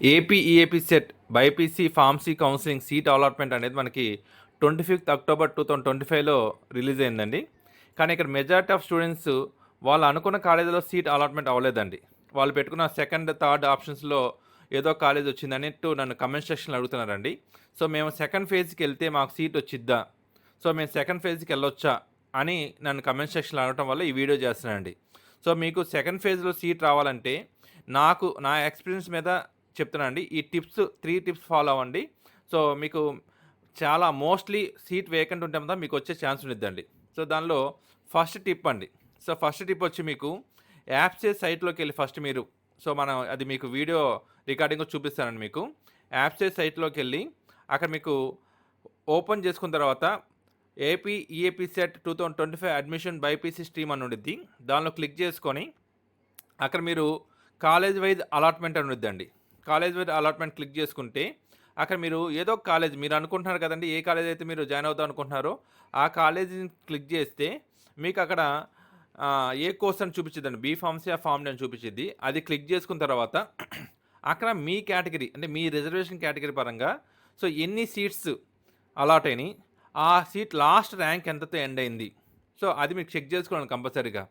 AP EAP CET BiPC pharmacy counselling seat allotment అనేది మనకి twenty fifth October two thousand twenty ఫైవ్లో release అయిందండి. కానీ ఇక్కడ మెజారిటీ ఆఫ్ స్టూడెంట్స్ వాళ్ళు అనుకున్న కాలేజీలో సీట్ అలాట్మెంట్ అవ్వలేదండి. వాళ్ళు పెట్టుకున్న సెకండ్ థర్డ్ ఆప్షన్స్లో ఏదో కాలేజ్ వచ్చిందన్నట్టు నన్ను కమెంట్ సెక్షన్లో అడుగుతున్నారండి. సో మేము సెకండ్ ఫేజ్కి వెళ్తే మాకు సీట్ వచ్చిద్దా? సో మేము సెకండ్ ఫేజ్కి వెళ్ళొచ్చా? అని నన్ను కమెంట్ సెక్షన్లో అడగటం వల్ల ఈ వీడియో చేస్తున్నానండి. సో మీకు సెకండ్ ఫేజ్లో సీట్ రావాలంటే నాకు నా ఎక్స్పీరియన్స్ మీద చెప్తున్నానండి ఈ టిప్స్ త్రీ టిప్స్ ఫాలో అవ్వండి. సో మీకు చాలా మోస్ట్లీ సీట్ వేకెంట్ ఉంటే మాత్రం మీకు వచ్చే ఛాన్స్ ఉండిద్దండి. సో దానిలో ఫస్ట్ టిప్ అండి. సో ఫస్ట్ టిప్ వచ్చి మీకు యాప్సే సైట్లోకి వెళ్ళి ఫస్ట్ మీరు సో మనం అది మీకు వీడియో రికార్డింగ్ చూపిస్తానండి మీకు. యాప్సే సైట్లోకి వెళ్ళి అక్కడ మీకు ఓపెన్ చేసుకున్న తర్వాత AP EAP CET two thousand twenty five admission BiPC stream అని ఉండిద్ది. దానిలో క్లిక్ చేసుకొని అక్కడ మీరు కాలేజ్ వైజ్ అలాట్మెంట్ అని ఉండిద్దండి. కాలేజ్ వైజ్ అలాట్మెంట్ క్లిక్ చేసుకుంటే అక్కడ మీరు ఏదో కాలేజ్ మీరు అనుకుంటున్నారు కదండి ఏ కాలేజ్ అయితే మీరు జాయిన్ అవుతాం అనుకుంటున్నారో ఆ కాలేజీని క్లిక్ చేస్తే మీకు అక్కడ ఏ కోర్స్ అని చూపించిద్దండి బీ ఫార్మసీ ఆ ఫార్మ్ అని చూపించింది అది క్లిక్ చేసుకున్న తర్వాత అక్కడ మీ కేటగిరీ అంటే మీ రిజర్వేషన్ కేటగిరీ పరంగా సో ఎన్ని సీట్స్ అలాట్ అయినాయి ఆ సీట్ లాస్ట్ ర్యాంక్ ఎంతతో ఎండ్ అయింది. సో అది మీకు చెక్ చేసుకోండి కంపల్సరీగా.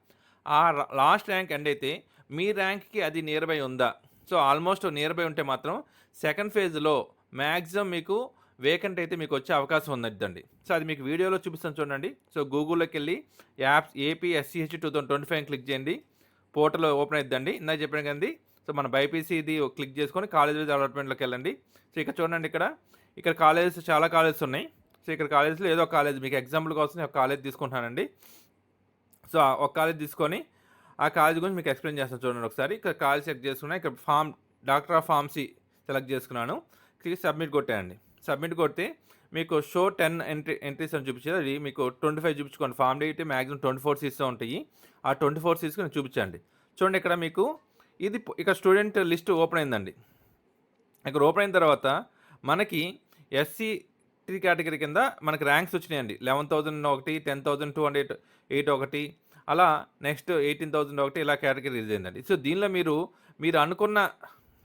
ఆ లాస్ట్ ర్యాంక్ ఎండ్ అయితే మీ ర్యాంక్కి అది నియర్ బై ఉందా? సో ఆల్మోస్ట్ నియర్ బై ఉంటే మాత్రం సెకండ్ ఫేజ్లో మ్యాక్సిమం మీకు వేకెంట్ అయితే మీకు వచ్చే అవకాశం ఉందండి. సో అది మీకు వీడియోలో చూపిస్తాను చూడండి. సో గూగుల్లోకి వెళ్ళి apps AP SCH two thousand twenty five click చేయండి. పోర్టల్ ఓపెన్ అవుతుందండి ఇందాక చెప్పాను కదండి. సో మన బైపీసీ ఇది క్లిక్ చేసుకొని కాలేజ్ వైజ్ అలాట్మెంట్లోకి వెళ్ళండి. సో ఇక్కడ చూడండి ఇక్కడ. ఇక్కడ కాలేజెస్ చాలా కాలేజెస్ ఉన్నాయి. సో ఇక్కడ కాలేజ్లో ఏదో ఒక కాలేజ్ మీకు ఎగ్జాంపుల్ కోసం ఒక కాలేజ్ తీసుకుంటున్నానండి. సో ఒక కాలేజ్ తీసుకొని ఆ కాలేజ్ గురించి మీకు ఎక్స్ప్లెయిన్ చేస్తాను చూడండి ఒకసారి. ఇక్కడ కాలేజ్ సెలెక్ట్ చేసుకున్నా ఇక్కడ pharm doctor of pharmacy select చేసుకున్నాను. క్లిక్ సబ్మిట్ కొట్టేయండి. సబ్మిట్ కొడితే మీకు షో టెన్ ఎంట్రీ ఎంట్రీస్ అని చూపించేది. అది మీకు twenty five చూపించుకోండి. Pharm D maximum twenty four seats ఉంటాయి. ఆ ట్వంటీ ఫోర్ సీట్స్ నేను చూపించండి. చూడండి ఇక్కడ మీకు ఇది ఇక్కడ స్టూడెంట్ లిస్ట్ ఓపెన్ అయిందండి. ఇక్కడ ఓపెన్ అయిన తర్వాత మనకి ఎస్సీ త్రీ కేటగిరీ కింద మనకి ర్యాంక్స్ వచ్చినాయండి. లెవెన్ థౌజండ్ ఒకటి ten thousand two hundred eight ఒకటి అలా నెక్స్ట్ ఎయిటీన్ థౌజండ్ ఒకటి ఇలా కేటగిరీ రిలీజ్ అయిందండి. సో దీనిలో మీరు మీరు అనుకున్న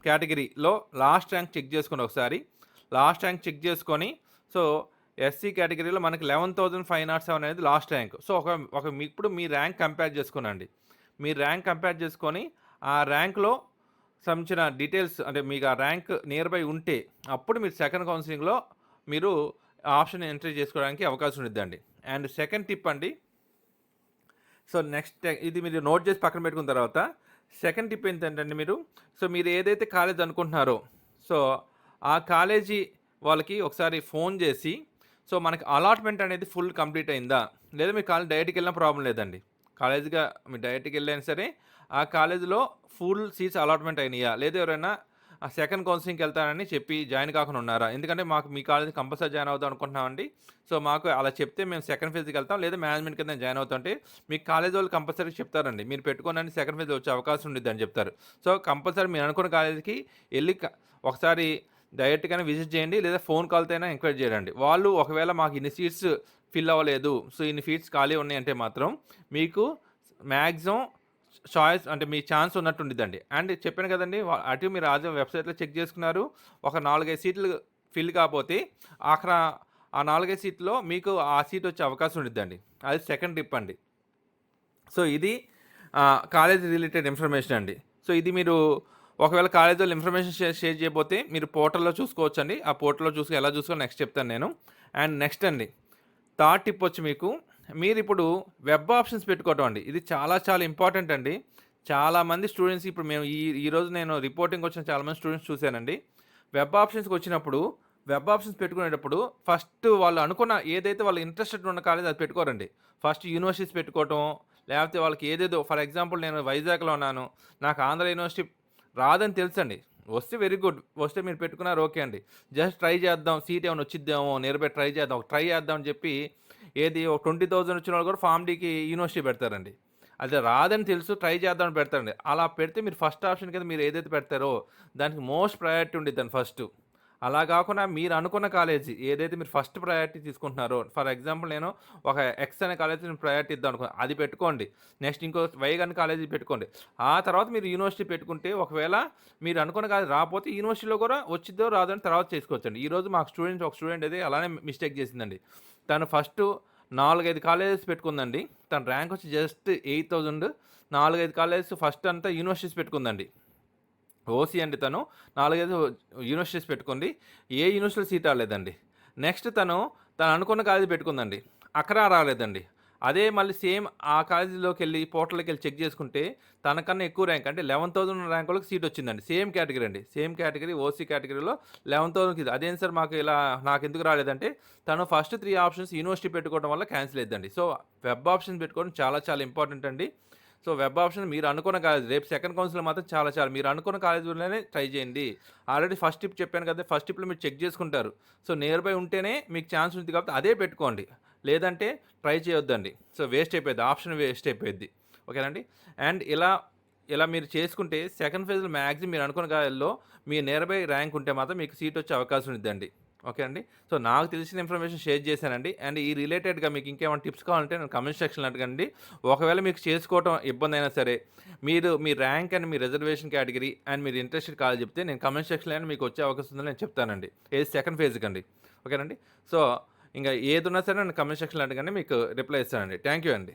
కేటగిరీలో లాస్ట్ ర్యాంక్ చెక్ చేసుకుని ఒకసారి లాస్ట్ ర్యాంక్ చెక్ చేసుకొని సో ఎస్సీ కేటగిరీలో మనకి eleven thousand five nought seven అనేది లాస్ట్ ర్యాంక్. సో ఒక ఒక మీ ఇప్పుడు మీ ర్యాంక్ కంపేర్ చేసుకునండి. మీ ర్యాంక్ కంపేర్ చేసుకొని ఆ ర్యాంక్లో సంబంధించిన డీటెయిల్స్ అంటే మీకు ఆ ర్యాంక్ నియర్ బై ఉంటే అప్పుడు మీరు సెకండ్ కౌన్సిలింగ్లో మీరు ఆప్షన్ ఎంట్రీ చేసుకోవడానికి అవకాశం ఉండిద్దండి. అండ్ సెకండ్ టిప్ అండి సో నెక్స్ట్ ఇది మీరు నోట్ చేసి పక్కన పెట్టుకున్న తర్వాత సెకండ్ టిప్ ఏంటంటే మీరు? సో మీరు ఏదైతే కాలేజ్ అనుకుంటున్నారో సో ఆ కాలేజీ వాళ్ళకి ఒకసారి ఫోన్ చేసి సో మనకి అలాట్మెంట్ అనేది ఫుల్ కంప్లీట్ అయిందా? లేదా మీ కాలేజ్ డైరెక్ట్కి వెళ్ళిన ప్రాబ్లం లేదండి. కాలేజ్గా మీరు డైరెక్ట్కి వెళ్ళినా సరే ఆ కాలేజీలో ఫుల్ సీట్స్ అలాట్మెంట్ అయినాయా? లేదా ఎవరైనా ఆ సెకండ్ కౌన్సిలింగ్కి వెళ్తానని చెప్పి జాయిన్ కాకుండా ఉన్నారా? ఎందుకంటే మాకు మీ కాలేజీ కంపల్సరీ జాయిన్ అవుదాం అనుకుంటున్నామండి. సో మాకు అలా చెప్తే మేము సెకండ్ ఫేజ్కి వెళ్తాం. లేదా మేనేజ్మెంట్ కింద జాయిన్ అవుతుంటే మీ కాలేజ్ వాళ్ళు కంపల్సరీ చెప్తారండి. మీరు పెట్టుకోనని సెకండ్ ఫేజ్ వచ్చే అవకాశం ఉండిద్ది అని చెప్తారు. సో కంపల్సరీ మీరు అనుకున్న కాలేజీకి వెళ్ళి ఒకసారి డైరెక్ట్గానే విజిట్ చేయండి. లేదా ఫోన్ కాల్తో అయినా ఎంక్వైరీ చేయండి. వాళ్ళు ఒకవేళ మాకు ఇన్ని సీట్స్ ఫిల్ అవ్వలేదు. సో ఇన్ని సీట్స్ ఖాళీ ఉన్నాయంటే మాత్రం మీకు మ్యాక్సిమం చాయిస్ అంటే మీ ఛాన్స్ ఉన్నట్టుండిద్దండి. అండ్ చెప్పాను కదండి అటు మీరు ఆజం వెబ్సైట్లో చెక్ చేసుకున్నారు ఒక నాలుగైదు సీట్లు ఫిల్ కాకపోతే అక్కడ ఆ నాలుగైదు సీట్లో మీకు ఆ సీట్ వచ్చే అవకాశం ఉండిద్దండి. అది సెకండ్ టిప్ అండి. సో ఇది కాలేజ్ రిలేటెడ్ ఇన్ఫర్మేషన్ అండి. సో ఇది మీరు ఒకవేళ కాలేజ్ వాళ్ళు ఇన్ఫర్మేషన్ షేర్ షేర్ మీరు పోర్టల్లో చూసుకోవచ్చు అండి ఆ పోర్టల్లో చూసుకుని ఎలా చూసుకోవాలి నెక్స్ట్ చెప్తాను నేను. అండ్ నెక్స్ట్ అండి థర్డ్ టిప్ వచ్చి మీకు మీరు ఇప్పుడు వెబ్ ఆప్షన్స్ పెట్టుకోవటం అండి. ఇది చాలా చాలా ఇంపార్టెంట్ అండి. చాలామంది స్టూడెంట్స్ ఇప్పుడు మేము ఈ ఈరోజు నేను రిపోర్టింగ్ వచ్చిన చాలామంది స్టూడెంట్స్ చూశానండి. వెబ్ ఆప్షన్స్కి వచ్చినప్పుడు వెబ్ ఆప్షన్స్ పెట్టుకునేటప్పుడు ఫస్ట్ వాళ్ళు అనుకున్న ఏదైతే వాళ్ళు ఇంట్రెస్టెడ్ ఉన్న కాలేజ్ అది పెట్టుకోరండి. ఫస్ట్ యూనివర్సిటీస్ పెట్టుకోవటం లేకపోతే వాళ్ళకి ఏదేదో ఫర్ ఎగ్జాంపుల్ నేను వైజాగ్లో ఉన్నాను నాకు ఆంధ్ర యూనివర్సిటీ రాదని తెలుసండి. వస్తే వెరీ గుడ్. వస్తే మీరు పెట్టుకున్నారు ఓకే అండి. జస్ట్ ట్రై చేద్దాం సీట్ ఏమైనా వచ్చిద్దామో నియర్ ట్రై చేద్దాం ట్రై చేద్దాం అని చెప్పి ఏది ఒక ట్వంటీ థౌసండ్ వచ్చిన వాళ్ళు కూడా ఫామ్ డీకి యూనివర్సిటీ పెడతారండి. అది రాదని తెలుసు ట్రై చేద్దామని పెడతారండి. అలా పెడితే మీరు ఫస్ట్ ఆప్షన్ కింద మీరు ఏదైతే పెడతారో దానికి మోస్ట్ ప్రయారిటీ ఉండేది దాని ఫస్ట్. అలా కాకుండా మీరు అనుకున్న కాలేజీ ఏదైతే మీరు ఫస్ట్ ప్రయారిటీ తీసుకుంటున్నారో ఫర్ ఎగ్జాంపుల్ నేను ఒక ఎక్స్ అనే కాలేజీ నేను ప్రయారిటీ ఇద్దాం అనుకో అది పెట్టుకోండి. నెక్స్ట్ ఇంకో వై అనే కాలేజీ పెట్టుకోండి. ఆ తర్వాత మీరు యూనివర్సిటీ పెట్టుకుంటే ఒకవేళ మీరు అనుకున్న కాలేజీ రాకపోతే యూనివర్సిటీలో కూడా వచ్చిద్దో రాదో అని తర్వాత చేసుకోవచ్చండి. ఈరోజు మాకు స్టూడెంట్ ఒక స్టూడెంట్ అయితే అలానే మిస్టేక్ చేసిందండి. తను ఫస్ట్ నాలుగైదు కాలేజెస్ పెట్టుకుందండి. తన ర్యాంక్ వచ్చి జస్ట్ ఎయిట్ థౌజండ్ నాలుగైదు కాలేజెస్ ఫస్ట్ అంతా యూనివర్సిటీస్ పెట్టుకుందండి. ఓసీ అండి తను. నాలుగైదు యూనివర్సిటీస్ పెట్టుకుంది. ఏ యూనివర్సిటీలో సీట్ రాలేదండి. నెక్స్ట్ తను తను అనుకున్న కాలేజీ పెట్టుకుందండి. అక్కడ రాలేదండి. అదే మళ్ళీ సేమ్ ఆ కాలేజీలోకి వెళ్ళి పోర్టల్కి వెళ్ళి చెక్ చేసుకుంటే తనకన్నా ఎక్కువ ర్యాంక్ అంటే లెవెన్ థౌసండ్ ర్యాంక్ వాళ్ళకి సీట్ వచ్చిందండి. సేమ్ కేటగిరీ అండి. సేమ్ కేటగిరీ ఓసీ కేటగిరీలో లెవెన్ థౌసండ్కి అదేం సార్ మాకు ఇలా నాకు ఎందుకు రాలేదంటే తను ఫస్ట్ త్రీ ఆప్షన్స్ యూనివర్సిటీ పెట్టుకోవడం వల్ల క్యాన్సిల్ అయ్యిందండి సో వెబ్ ఆప్షన్స్ పెట్టుకోవడం చాలా చాలా ఇంపార్టెంట్ అండి. సో వెబ్ ఆప్షన్ మీరు అనుకున్న కాలేజ్ రేపు సెకండ్ కౌన్సిల్ మాత్రం చాలా చాలా. మీరు అనుకున్న కాలేజీలోనే ట్రై చేయండి. ఆల్రెడీ ఫస్ట్ టిప్ చెప్పాను కదా ఫస్ట్ టిప్లో మీరు చెక్ చేసుకుంటారు. సో నియర్ బై ఉంటేనే మీకు ఛాన్స్ ఉంది కాబట్టి అదే పెట్టుకోండి. లేదంటే ట్రై చేయొద్దండి. సో వేస్ట్ అయిపోయింది. ఆప్షన్ వేస్ట్ అయిపోయింది. ఓకేనండి అండ్? ఇలా ఇలా మీరు చేసుకుంటే సెకండ్ ఫేజ్లో మ్యాక్సిమం మీరు అనుకున్న కాలేజీలో మీ నియర్ బై ర్యాంక్ ఉంటే మాత్రం మీకు సీట్ వచ్చే అవకాశం ఉందండి ఓకే అండి. సో నాకు తెలిసిన ఇన్ఫర్మేషన్ షేర్ చేశానండి. అండ్ ఈ రిలేటెడ్గా మీకు ఇంకేమైనా టిప్స్ కావాలంటే నేను కమెంట్ సెక్షన్లో అడగండి. ఒకవేళ మీకు చేసుకోవటం ఇబ్బంది అయినా సరే మీరు మీ ర్యాంక్ అండ్ మీ రిజర్వేషన్ కేటగిరీ అండ్ మీరు ఇంట్రెస్టెడ్ కాల్ చెప్తే నేను కమెంట్ సెక్షన్లో మీకు వచ్చే అవకాశం ఉందని నేను చెప్తానండి. ఏది సెకండ్ ఫేజ్కి అండి. ఓకేనండి? సో ఇంకా ఏది ఉన్నా సరే నేను కమెంట్ సెక్షన్లో అడగండి మీకు రిప్లై ఇస్తానండి. థ్యాంక్ యూ అండి.